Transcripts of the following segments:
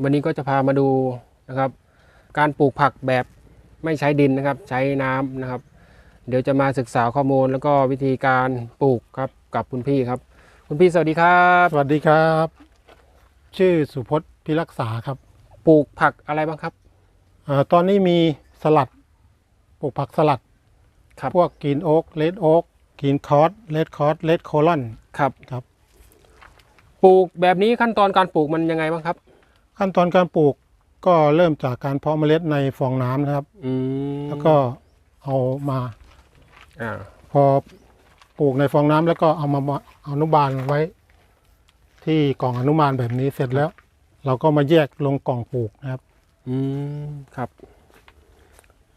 วันนี้ก็จะพามาดูนะครับ การปลูกผักแบบไม่ใช้ดินนะครับ ใช้น้ำนะครับ เดี๋ยวจะมาศึกษาข้อมูลแล้วก็วิธีการปลูกครับกับคุณพี่ครับ คุณพี่สวัสดีครับสวัสดีครับ ชื่อสุพจน์พิรักษาครับปลูกผักอะไรบ้างครับอาตอนนี้มีสลัดปลูกผักสลัด ครับพวกกรีนโอ๊กเลดโอ๊กกรีนคอร์สเลดคอร์สเลดโคลอนครับ ครับ ปลูกแบบนี้ขั้นตอนการปลูกมันยังไงบ้างครับ ขั้นตอนการปลูกก็เริ่มจากการเพาะเมล็ดในฟองน้ำนะครับ อืมแล้วก็เอามาอ่าพอปลูกในฟองน้ำแล้วก็เอามาอนุบาลไว้ ที่กล่องอนุบาลแบบนี้เสร็จแล้ว เราก็มาแยกลงกล่องปลูกนะครับ อืมครับ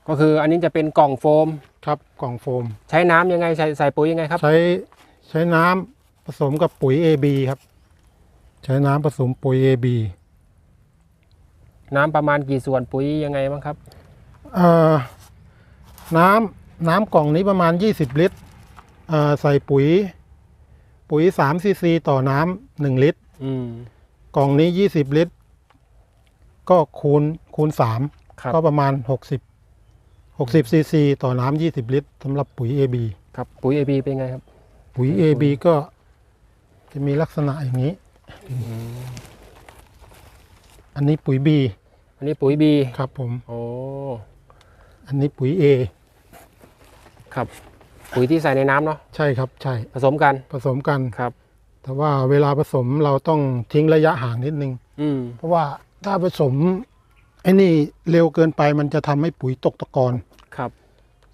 ก็คืออันนี้จะเป็นกล่องโฟม ครับกล่องโฟม ใช้น้ำยังไงใส่ใส่ปุ๋ยยังไงครับ ใช้ใช้น้ำผสมกับปุ๋ย AB ครับ ใช้น้ำผสมปุ๋ย AB น้ำประมาณกี่ส่วนปุ๋ยยังไงบ้างครับ เอ่อน้ำน้ำกล่องนี้ประมาณ 20 ลิตรเอ่อใส่ปุ๋ย ปุ๋ย3ซีซีต่อน้ำ1ลิตร อืม กล่องนี้ 20 ลิตร ก็คูณคูณครับ 3ก็ประมาณ 60 60ซีซีต่อน้ำ20 ลิตรสำหรับปุ๋ย AB ครับปุ๋ย AB เป็นไงครับ ปุ๋ย AB ก็จะมีลักษณะอย่างนี้ อันนี้ปุ๋ย B อันนี้ปุ๋ย B ครับผม โอ้อันนี้ปุ๋ย A ครับ ปุ๋ยที่ใส่ในน้ำเนาะใช่ครับใช่ผสมกันผสมกันครับ แต่ว่าเวลาผสมเราต้องทิ้งระยะห่างนิดนึงอืมเพราะว่าถ้าผสมไอ้นี่เร็วเกินไปมันจะทำให้ปุ๋ยตกตะกอนครับ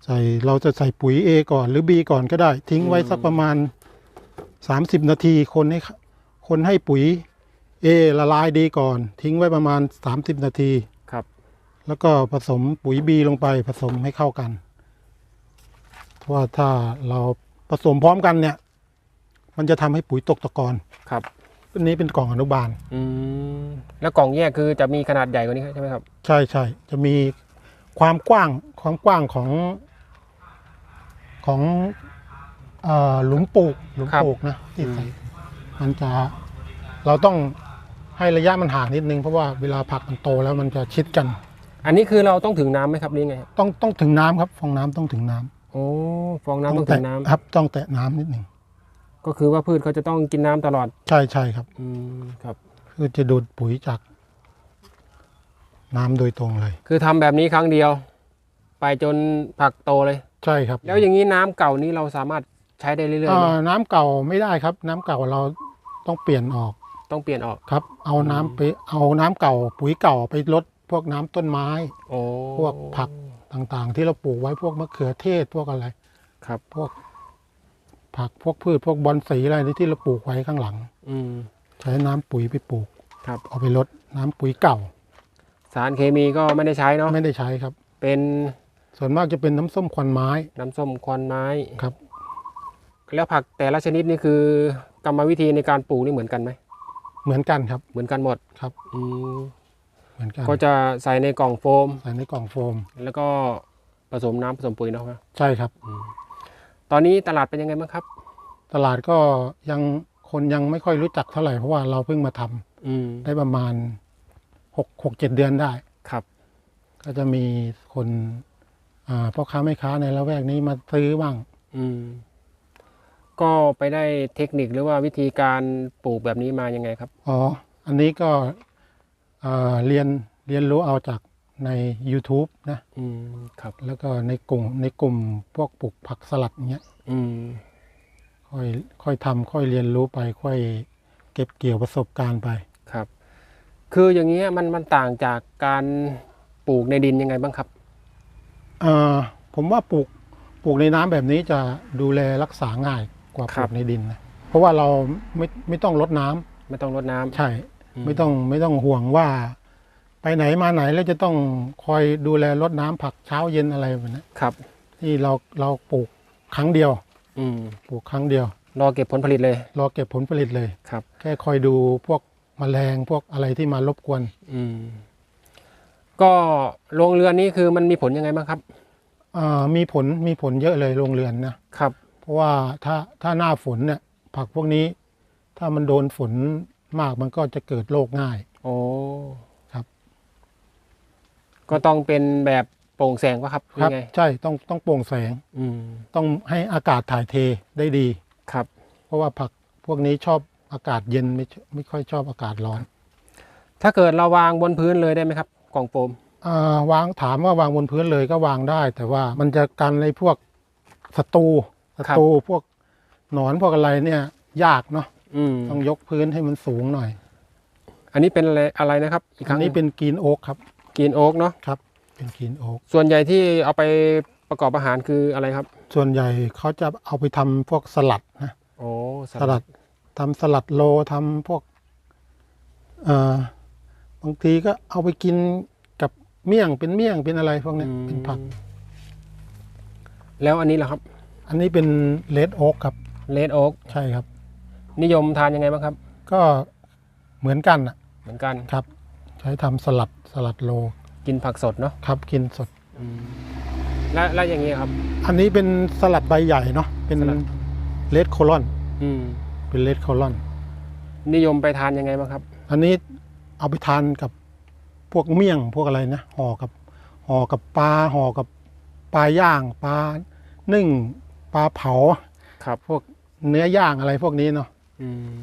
ใส่เราจะใส่ปุ๋ย A ก่อนหรือ B ก่อนก็ได้ ทิ้งไว้อืมสักประมาณ 30 นาทีคนให้คนให้ปุ๋ย A ละลายดีก่อน ทิ้งไว้ประมาณ 30 นาที ครับ แล้วก็ผสมปุ๋ย B ลงไปผสมให้เข้ากัน เพราะว่าถ้าเราผสมพร้อมกันเนี่ย มันจะทำให้ปุ๋ยตกตะกอนครับ อันนี้เป็นกล่องอนุบาล อืมแล้วกล่องแยกคือจะมีขนาดใหญ่กว่านี้ใช่ไหมครับ ใช่ใช่จะมีความกว้างความกว้างของของเอ่อหลุมปลูกหลุมครับ ปลูกนะที่ใส่มันจะเราต้อง ให้ระยะมันห่างนิดนึงเพราะว่าเวลาผักมันโตแล้วมันจะชิดกัน อันนี้คือเราต้องถึงน้ำไหมครับนี่ไงต้องต้องถึงน้ำครับ ฟองน้ำต้องถึงน้ำโอ้ฟองน้ำต้องถึแตะงน้ำครับต้องแตะน้ำนิดนึงก็คือว่าพืชเขาจะต้องกินน้ำตลอด ใช่ใช่ครับ อืมครับ คือจะดูดปุ๋ยจาก น้ำโดยตรงเลย คือทำแบบนี้ครั้งเดียว ไปจนผักโตเลย ใช่ครับ แล้วอย่างนี้น้ำเก่านี้เราสามารถใช้ได้เรื่อยๆไหม อ่าน้ำเก่าไม่ได้ครับ น้ำเก่าเราต้องเปลี่ยนออก ต้องเปลี่ยนออก ครับ เอาน้ำไปเอาน้ำเก่าปุ๋ยเก่าไปลดพวกน้ำต้นไม้ โอ้พวกผัก ต่างๆ ที่เราปลูกไว้พวกมะเขือเทศพวกอะไร ครับ พวกผักพวกพืชพวกบอนสีอะไรที่เราปลูกไว้ข้างหลัง อืม ใช้น้ำปุ๋ยไปปลูก ครับ เอาไปลดน้ำปุ๋ยเก่า สารเคมีก็ไม่ได้ใช้เนาะ ไม่ได้ใช้ครับ เป็นส่วนมากจะเป็นน้ำส้มควันไม้น้ำส้มควันไม้ ครับ แล้วผักแต่ละชนิดนี่คือกรรมวิธีในการปลูกนี่เหมือนกันไหม เหมือนกันครับเหมือนกันหมดครับอืมเหมือนกันก็จะใส่ในกล่องโฟม ใส่ในกล่องโฟม แล้วก็ผสมน้ำผสมปุ๋ยเนาะครับใช่ครับ ตอนนี้ตลาดเป็นยังไงบ้างครับ ตลาดก็ยังคนยังไม่ค่อยรู้จักเท่าไหร่เพราะว่าเราเพิ่งมาทำอืมได้ประมาณหกหกเจ็ดเดือนได้ ครับก็จะมีคนอ่าพ่อค้าแม่ค้าในละแวกนี้มาซื้อบ้าง อืม ก็ไปได้เทคนิคหรือว่าวิธีการปลูกแบบนี้มายังไงครับ อ๋อ อันนี้ก็อ่าเรียนเรียนรู้เอาจากใน YouTube นะ อืมครับ แล้วก็ในกลุ่มในกลุ่มพวกปลูกผักสลัดเงี้ย อืมค่อยค่อยทำค่อยเรียนรู้ไป ค่อยเก็บเกี่ยวประสบการณ์ไป ครับ คืออย่างเงี้ยมันมันต่างจากการปลูกในดินยังไงบ้างครับอ่าผมว่าปลูกปลูกในน้ำแบบนี้จะดูแลรักษาง่าย กว่าคปรัลูบ กในดินนะเพราะว่าเราไม่ไม่ต้องรดน้ำไม่ต้องรดน้ำ ใช่ อืม ไม่ต้องไม่ต้องห่วงว่า ไปไหนมาไหนแล้วจะต้องคอยดูแลรดน้ำผักเช้าเย็นอะไรแบบนี้ครับ ที่เราเราปลูกครั้งเดียว อืมปลูกครั้งเดียว รอเก็บผลผลิตเลยรอเก็บผลผลิตเลย ครับ แค่คอยดูพวกแมลงพวกอะไรที่มารบกวน อืม ก็โรงเรือนนี้คือมันมีผลยังไงบ้างครับ อ่ามีผลมีผลเยอะเลยโรงเรือนนะครับเพ ราะว่าถ้าถ้าหน้าฝนเนี่ยผักพวกนี้ ถ้ามันโดนฝนมากมันก็จะเกิดโรคง่าย โอ้ก็ต้องเป็นแบบโปร่งแสงวะครับครับ ยังไงใช่ต้องต้องโปร่งแสง อืมต้องให้อากาศถ่ายเทได้ดี ครับ เพราะว่าผักพวกนี้ชอบอากาศเย็นไม่ชไม่ค่อยชอบอากาศร้อนถ้าเกิดเราวางบนพื้นเลยได้ไหมครับ กล่องโฟมอ่าวางถามว่าวางบนพื้นเลยก็วางได้ แต่ว่ามันจะกันในพวกศัตรู ศัตรูพวกหนอนพวกอะไรเนี่ย ยากเนาะอืมต้องยกพื้นให้มันสูงหน่อย อันนี้เป็นอะไรอะไรนะครับ อีกคอัรั้นงนี้เป็นกรีนโอ๊กครับ กินโอ๊กเนาะครับ เป็นกรีนโอ๊กส่วนใหญ่ที่เอาไปประกอบอาหารคืออะไรครับส่วนใหญ่เขาจะเอาไปทำพวกสลัดนะ โอ้สลัดทำสลัดโลทำพวกเอ่อบางทีก็เอาไปกินกับเมี่ยงเป็นเมี่ยงเป็นอะไรพวกเนี้ยอืมเป็นผัก แล้วอันนี้ล่ะครับ อันนี้เป็นเลดโอ๊กครับเลดโอ๊กใช่ครับ นิยมทานยังไงบ้างครับ ก็เหมือนกันนะเหมือนกันครับ ใช้ทำสลัดสลัดโลกินผักสดเนาะครับกินสด และและอย่างนี้ครับ อันนี้เป็นสลัดใบใหญ่เนาะเป็นสลัด เลดโคลอนอืมเป็นเลดโคลอน นิยมไปทานยังไงบ้างครับอันนี้เอาไปทานกับพวกเมี่ยงพวกอะไรนะห่อกับห่อกับปลาห่อกับปลาย่างปลานึ่ง ปลาเผาครับพวกเนื้อย่างอะไรพวกนี้เนาะอืม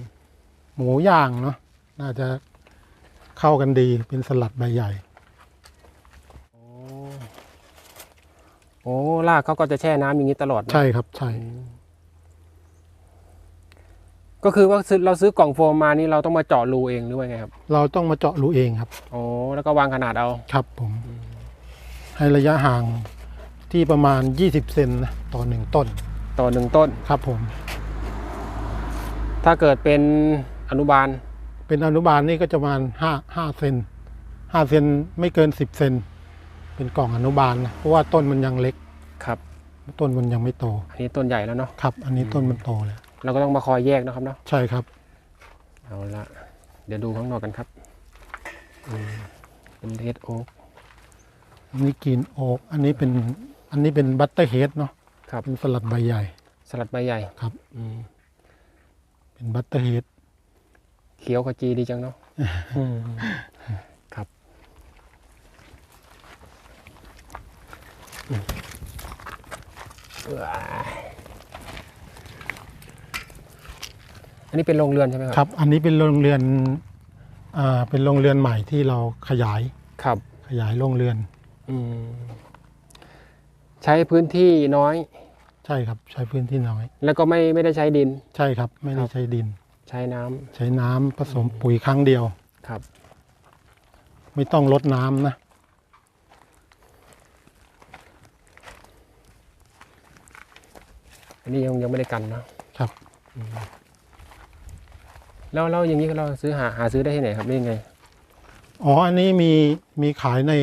หมูย่างเนาะน่าจะเข้ากันดีเป็นสลัดใบใหญ่ โอ้โอ้รากเขาก็จะแช่น้ำอย่างนี้ตลอดนะใช่ครับใช่ อืมก็คือว่าซื้อเราซื้อกล่องโฟมมานี่เราต้องมาเจาะรูเองหรือว่าไงครับเราต้องมาเจาะรูเองครับ โอ้แล้วก็วางขนาดเอา ครับผม ให้ระยะห่าง ที่ประมาณ 20 เซนนะต่อหนึ่งต้น ต่อหนึ่งต้น ครับผม ถ้าเกิดเป็นอนุบาล เป็นอนุบาลนี่ก็จะประมาณห้าห้าเซนห้าเซนไม่เกินสิบเซน เป็นกล่องอนุบาลนะเพราะว่าต้นมันยังเล็ก ครับ ต้นมันยังไม่โต อันนี้ต้นใหญ่แล้วเนาะ ครับ อันนี้ต้นมันโตแล้ว เราก็ต้องมาคอยแยกนะครับเนาะ ใช่ครับ เอาละเดี๋ยวดูข้างนอกกันครับอืมเป็นเรดโอ๊กอันนี้กรีนโอ๊กอันนี้เป็น อันนี้เป็นบัตเตอร์เฮดเนาะครับ เป็นสลัดใบใหญ่ สลัดใบใหญ่ครับ อืมเป็นบัตเตอร์เฮดเขียวขจีดีจังเนาะอืมครับอืมว้ายอันนี้เป็นโรงเรือนใช่ไหมคครับ รับ อันนี้เป็นโรงเรือนอ่าเป็นโรงเรือนใหม่ที่เราขยายครับ ขยายโรงเรือน อืม ใช้พื้นที่น้อย ใช่ครับ ใช้พื้นที่น้อย แล้วก็ไม่ไม่ได้ใช้ดิน ใช่ครับ ไม่คได้รับใช้ดิน ใช้น้ำใช้น้ำผสมปุ๋ยครั้งเดียว ครับ ไม่ต้องลดน้ำนะ อันนี้ยังยังไม่ได้กันเนอะครับ แล้วแล้วอย่างนี้เราซื้อหาหาซื้อได้ที่ไหนครับได้ยังไง อ๋อ อันนี้มีมีขายใน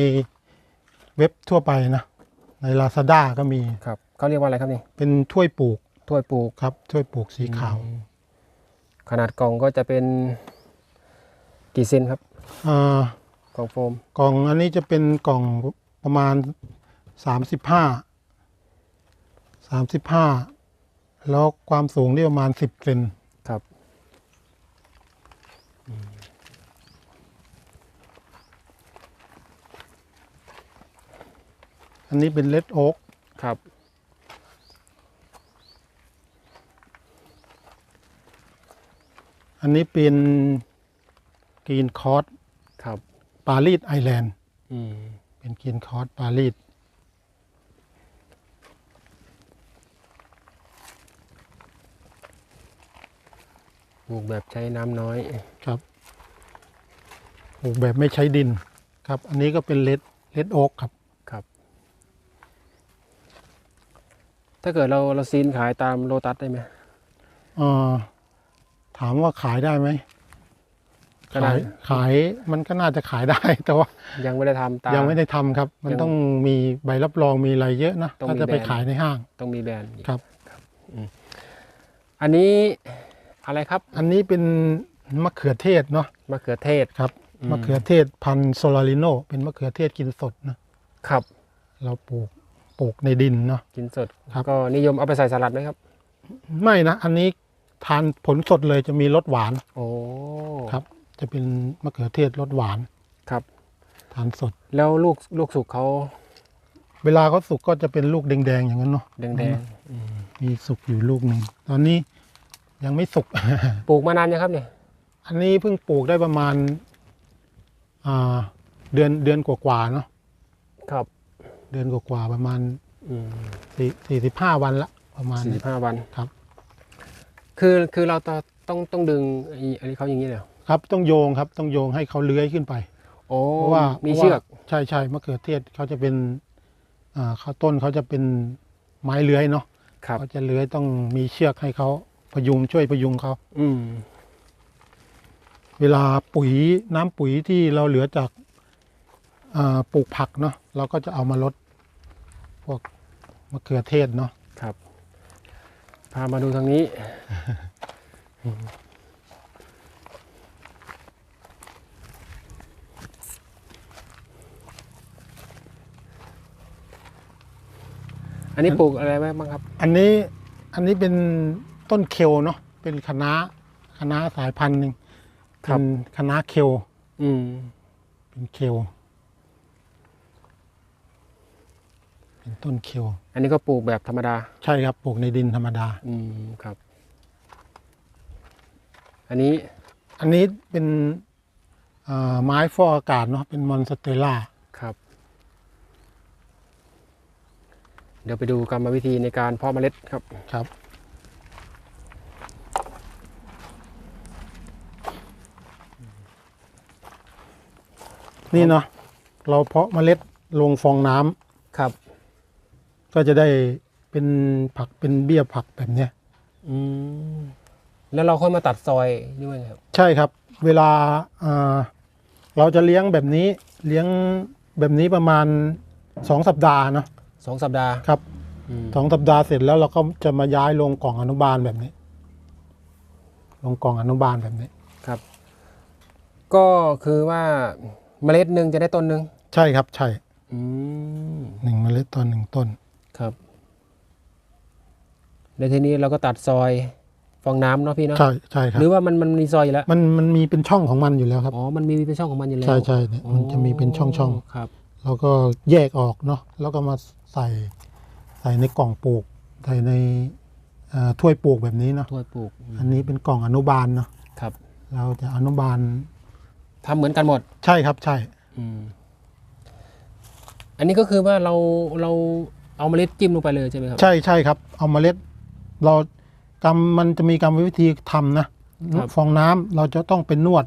เว็บทั่วไปนะ ใน Lazada ก็มีครับเขาเรียกว่าอะไรครับนี่เป็นถ้วยปลูกถ้วยปลูกครับถ้วยปลูกสีขาวอืมขนาดกล่องก็จะเป็นกี่เซนครับอ่ากล่องโฟมกล่องอันนี้จะเป็นกล่องประมาณสามสิบห้าสามสิบห้าแล้วความสูงนี่ประมาณสิบเซน ครับ อันนี้เป็นเลดโอ๊กครับ อันนี้เป็นกรีนคอร์สครับปารีสไอแลนด์อืมเป็นกรีนคอร์สปารีสปลูกแบบใช้น้ำน้อยครับปลูกแบบไม่ใช้ดินครับ อันนี้ก็เป็นเลดเลดโอ๊กครับ ครับ ถ้าเกิดเราเราซีนขายตามโลตัสได้ไหมเอ่อถามว่าขายได้ไหมก็ได้ขายขายมันก็น่าจะขายได้ แต่ว่ายังไม่ได้ทำตาม ยังไม่ได้ทำครับ มันยังต้องมีใบรับรองมีอะไรเยอะนะต้องถ้ามีจะไปแบรนด์ ขายในห้างต้องมีแบรนด์อีกครับ อันนี้อะไรครับอันนี้เป็นมะเขือเทศเนาะมะเขือเทศ ครับอืม มะเขือเทศพันธุ์โซลาริโนเป็นมะเขือเทศกินสดนะครับ เราปลูก ปลูกในดินเนาะกินสดครับก็นิยมเอาไปใส่สลัดไหมครับ ไม่นะ อันนี้ทานผลสดเลยจะมีรสหวาน โอ้ครับ จะเป็นมะเขือเทศรสหวานครับททานสด แล้วลูกลูกสุกเขาเวลาเขาสุกก็จะเป็นลูกแดงๆอย่างนั้นเนาะแดงมีสุกอยู่ลูกหนึ่งตอนนี้ยังไม่สุกๆปลูกมานานยังครับเนี่ยอันนี้เพิ่งปลูกได้ประมาณอ่าเดือนเดือนกว่าๆเนาะครับเดือนกว่าๆประมาณอืมสี่สี่สิบห้าวันละประมาณสี่นี้สิบห้าวันครับ คือคือเราต้องต้องต้องดึงไอ้อันนี้เขาอย่างนี้เลยเหรอครับ ต้องโยงครับต้องโยงให้เขาเลื้อยขึ้นไปโอ้เพราะว่ามีมีเชือกใช่ใช่มะเขือเทศเขาจะเป็นอ่าเขาต้นเขาจะเป็นไม้เลื้อยเนาะครับเขาจะเลื้อยต้องมีเชือกให้เขาพยุงช่วยพยุงเขาอืมเวลาปุ๋ยน้ำปุ๋ยที่เราเหลือจากอ่าปลูกผักเนาะเราก็จะเอามาลด พวกมะเขือเทศเนาะครับ พามาดูทางนี้ อันนี้ปลูกอะไรไว้บ้างครับ อันนี้อันนี้เป็นต้นเคลเนาะเป็นคะน้าคะน้าสายพันธุ์หนึ่งครับ เป็นคะน้าเคลอืม เป็นเคล เป็นต้นเคลอันนี้ก็ปลูกแบบธรรมดา ใช่ครับปลูกในดินธรรมดา อืมครับ อันนี้อันนี้เป็นเอ่อไม้ฟอกอากาศเนาะเป็นมอนสเตล่าครับ เดี๋ยวไปดูกรรมวิธีในการเพาะเมล็ดครับ ครับ นี่เนาะเราเพาะเมล็ดลงฟองน้ำครับ ก็จะได้เป็นผักเป็นเบี้ยผักแบบเนี้ยอืมแล้วเราค่อยมาตัดซอยนี่มั้งครับ ใช่ครับ เวลาอ่าเราจะเลี้ยงแบบนี้เลี้ยงแบบนี้ประมาณสองสัปดาห์เนาะสองสัปดาห์ครับอืมสองสัปดาห์เสร็จแล้วเราก็จะมาย้ายลงกล่องอนุบาลแบบนี้ ลงกล่องอนุบาลแบบนี้ ครับ ก็คือว่าเมล็ดหนึ่งจะได้ต้นหนึ่งใช่ครับใช่อืมหนึ่งเมล็ดต้นหนึ่งต้น ครับในทีนี้เราก็ตัดซอยฟองน้ำเนาะพี่เนาะใช่ใช่ครับหรือว่ามันมันมีซอยอยู่แล้วมันมันมีเป็นช่องของมันอยู่แล้วครับอ๋อมันมีเป็นช่องของมันอยู่แล้วใช่ใช่เนี่ยมันจะมีเป็นช่องช่องครับๆเราก็แยกออกเนาะแล้วก็มาใส่ใส่ในกล่องปลูกใส่ในเอ่อถ้วยปลูกแบบนี้เนาะถ้วยปลูก อันนี้เป็นกล่องอนุบาลเนาะครับ เราจะอนุบาลทำเหมือนกันหมด ใช่ครับใช่ อืมอันนี้ก็คือว่าเราเรา เอาเมล็ดจิ้มลงไปเลยใช่ไหมครับ ใช่ใช่ครับ เอาเมล็ด เรากรรมมันจะมีกรรมวิธีทำนะครับฟองน้ำเราจะต้องเป็นนวด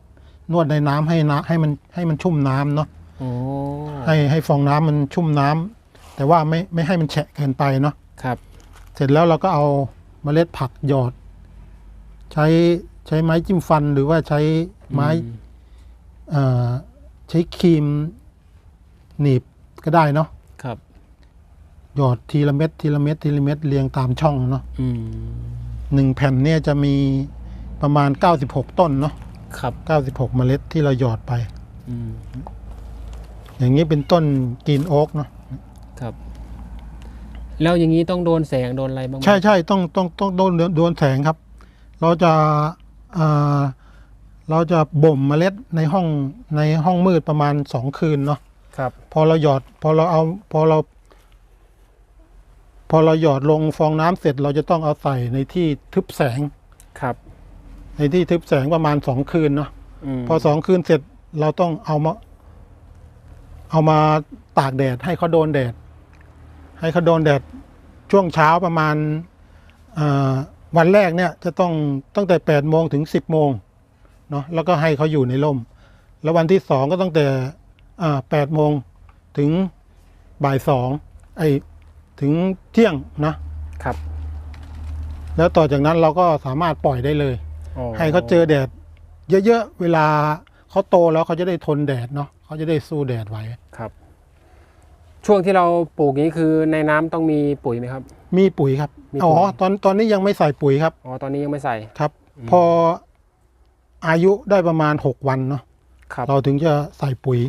นวดในน้ำให้น้ำให้มันให้มันชุ่มน้ำเนาะโอ้ให้ให้ฟองน้ำมันชุ่มน้ำแต่ว่าไม่ไม่ให้มันแฉะเกินไปเนาะครับ เสร็จแล้วเราก็เอาเมล็ดผักหยอด ใช้ใช้ไม้จิ้มฟันหรือว่าใช้ไม้อืเอ่อใช้ครีมหนีบก็ได้เนาะครับ หยอดทีละเม็ดทีละเม็ดทีละเม็ดเรียงตามช่องเนาะอืมหนึ่งแผ่นเนี่ยจะมีประมาณ 96 ต้นเนาะครับ 96 เมล็ดที่เราหยอดไป อืมอย่างนี้เป็นต้นกรีนโอ๊กเนาะครับ แล้วอย่างนี้ต้องโดนแสงโดนอะไรบ้างไหมใช่ใช่ต้องต้องต้องโดนโดนแสงครับ เราจะเอ่อเราจะบ่มเมล็ดในห้องในห้องมืดประมาณสองคืนเนาะครับ พอเราหยอดพอเราเอาพอเรา พอเราหยอดลงฟองน้ำเสร็จเราจะต้องเอาใส่ในที่ทึบแสงครับ ในที่ทึบแสงประมาณสองคืนเนาะมพอสองคืนเสร็จเราต้องเอามา เอามาตากแดด ให้เขาโดนแดด ให้เขาโดนแดดช่วงเช้าประมาณอ่าวันแรกเนี่ยจะต้องตั้งแต่แปดโมงถึงสิบโมงเนาะแล้วก็ให้เขาอยู่ในร่ม แล้ววันที่สองก็ตั้งแต่แปดโมงถึงบ่ายสองไอ ถึงเที่ยงนะครับ แล้วต่อจากนั้นเราก็สามารถปล่อยได้เลย อ๋อให้เขาเจอแดด เยอะๆเวลาเขาโตแล้วเขาจะได้ทนแดดเนาะเขาจะได้สู้แดดไหวครับ ช่วงที่เราปลูกนี้คือในน้ำต้องมีปุ๋ยไหมครับ มีปุ๋ยครับมีปุ๋ย อ๋อตอนตอนนี้ยังไม่ใส่ปุ๋ยครับอ๋อตอนนี้ยังไม่ใส่ ครับ อืม พออายุได้ประมาณหกวันเนาะครับ เราถึงจะใส่ปุ๋ย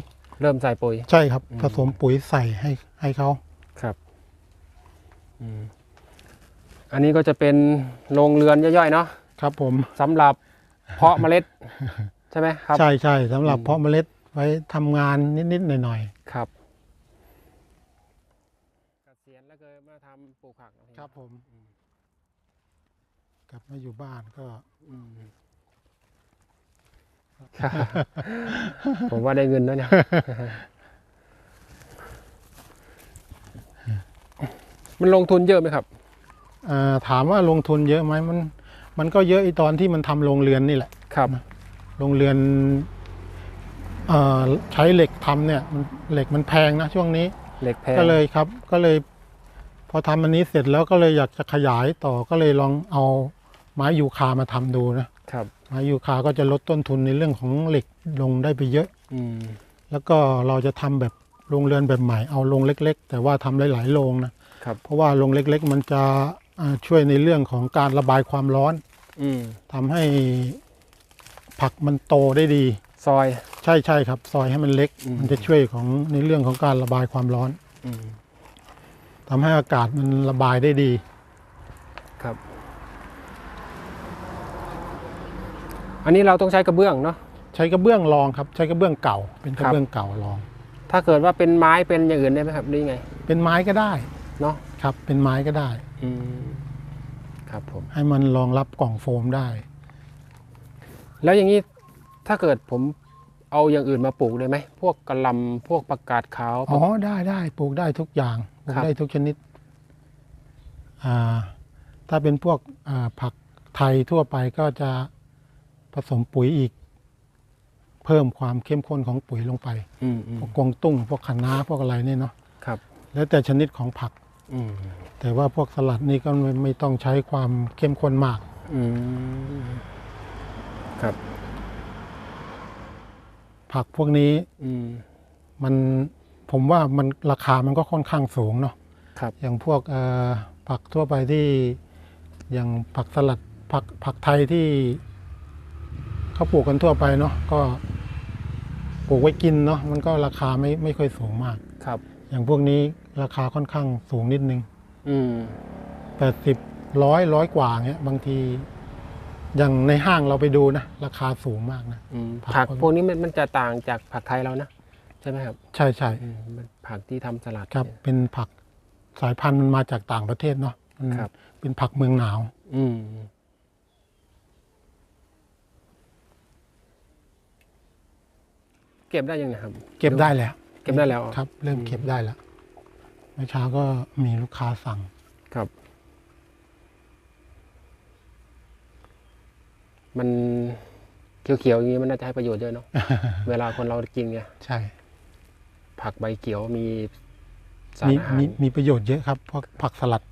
เริ่มใส่ปุ๋ย ใช่ครับ อืม ผสมปุ๋ยใส่ให้ให้เขาครับ อืมอันนี้ก็จะเป็นโรงเรือนย่อยๆเนาะครับผมสำหรับเพาะเมล็ดใช่ไหมครับ ใช่ใช่สำหรับอืมเพาะเมล็ดไว้ทำงานนิดๆหน่อยครับเกษียณแล้วก็มาทำปลูกผักๆครับผมกลับมาอยู่บ้านก็อืมผมว่าได้เงินแล้วเนี่ย มันลงทุนเยอะไหมครับอ่าถามว่าลงทุนเยอะไหมมัน มันก็เยอะอีตอนที่มันทำโรงเรือนนี่แหละครับโรงเรือนเอ่อใช้เหล็กทำเนี่ยมันเหล็กมันแพงนะช่วงนี้เหล็กแพงก็เลยครับก็เลย พอทำอันนี้เสร็จแล้วก็เลยอยากจะขยายต่อก็เลยลองเอาไม้ยูคามาทำดูนะครับไม้ยูคาก็จะลดต้นทุนในเรื่องของเหล็กลงได้ไปเยอะอืมแล้วก็เราจะทำแบบโรงเรือนแบบใหม่เอาโรงเล็ก ๆ แต่ว่าทำหลายๆโรงนะ ครับ เพราะว่าโรงเล็กๆ มันจะอ่าช่วยในเรื่องของการระบายความร้อนอืมทำให้ผักมันโตได้ดี ซอย ใช่ใช่ครับ ซอยให้มันเล็กอืมมันจะช่วยของในเรื่องของการระบายความร้อนอืมทำให้อากาศมันระบายได้ดี ครับ อันนี้เราต้องใช้กระเบื้องเนาะใช้กระเบื้องรองครับ ใช้กระเบื้องเก่า เป็นกระครับเบื้องเก่ารอง ถ้าเกิดว่าเป็นไม้เป็นอย่างอื่นได้ไหมครับหรือยังไง เป็นไม้ก็ได้ เนาะครับ เป็นไม้ก็ได้อืมครับผม ให้มันรองรับกล่องโฟมได้ แล้วอย่างนี้ถ้าเกิดผมเอาอย่างอื่นมาปลูกได้ไหม พวกกระหลำพวกประกาศขาวอ๋อได้ได้ปลูกได้ทุกอย่างปลูกครับได้ทุกชนิดอ่าถ้าเป็นพวกอ่าผักไทยทั่วไปก็จะผสมปุ๋ยอีก เพิ่มความเข้มข้นของปุ๋ยลงไปอืมอืมพวกกวางตุ้งพวกคะน้าพวกอะไรเนี่ยเนาะครับ แล้วแต่ชนิดของผักอืม แต่ว่าพวกสลัดนี่ก็ไม่ไม่ต้องใช้ความเข้มข้นมาก อืมครับ ผักพวกนี้อืมมันผมว่ามันราคามันก็ค่อนข้างสูงเนาะครับ อย่างพวกเอ่อผักทั่วไปที่ อย่างผักสลัดผักผักไทยที่เขาปลูกกันทั่วไปเนาะก็ปลูกไว้กินเนาะมันก็ราคาไม่ไม่ค่อยสูงมาก ครับ อย่างพวกนี้ ราคาค่อนข้างสูงนิดนึงอืมแปดสิบร้อยร้อยกว่าเงี้ยบางที อย่างในห้างเราไปดูนะราคาสูงมากนะ อืมผักผักพวกนี้มันมันจะต่างจากผักไทยเรานะใช่ไหมครับใช่ใช่อืมมันผักที่ทำสลัดครับ เนี่ย เป็นผักสายพันธุ์มันมาจากต่างประเทศเนาะมันครับ เป็นผักเมืองหนาว อืม เก็บได้ยังไงครับ เก็บได้แล้วเก็บได้แล้วครับ เริ่มเก็บได้แล้ว เมื่อเช้าก็มีลูกค้าสั่ง ครับ มันเขียวๆอย่างนี้มันน่าจะให้ประโยชน์เยอะเนาะ เวลาคนเรากินไง ใช่ ผักใบเขียวมีสารมีอาหารมีมีประโยชน์เยอะครับพวกผักสลัด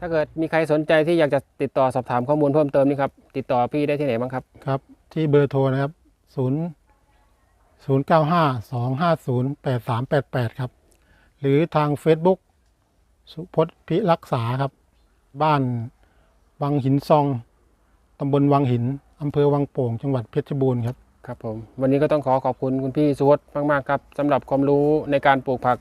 ถ้าเกิดมีใครสนใจที่อยากจะติดต่อสอบถามข้อมูลเพิ่มเติมนี่ครับ ติดต่อพี่ได้ที่ไหนบ้างครับ ครับ ที่เบอร์โทรนะครับศู นย์ศูนย์เก้าห้าสองห้าศูนย์แปดสามแปดแปดครับ หรือทาง Facebook สุพจน์พิรักษาครับ บ้านวังหินซองตำบลวังหินอำเภอวังโป่ง จังหวัดเพชรบูรณ์ครับ ครับผม วันนี้ก็ต้องขอขอบคุณคุณพี่สุวัสด์มาก ๆ ครับสำหรับความรู้ในการปลูกผัก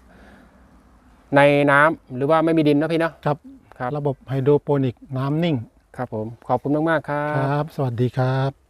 ในน้ำหรือว่าไม่มีดินนะพี่เนาะครับ ครับ ระบบไฮโดรโปนิกน้ำนิ่ง ครับผม ขอบคุณมาก ๆ ครัคบรับ สวัสดีครับ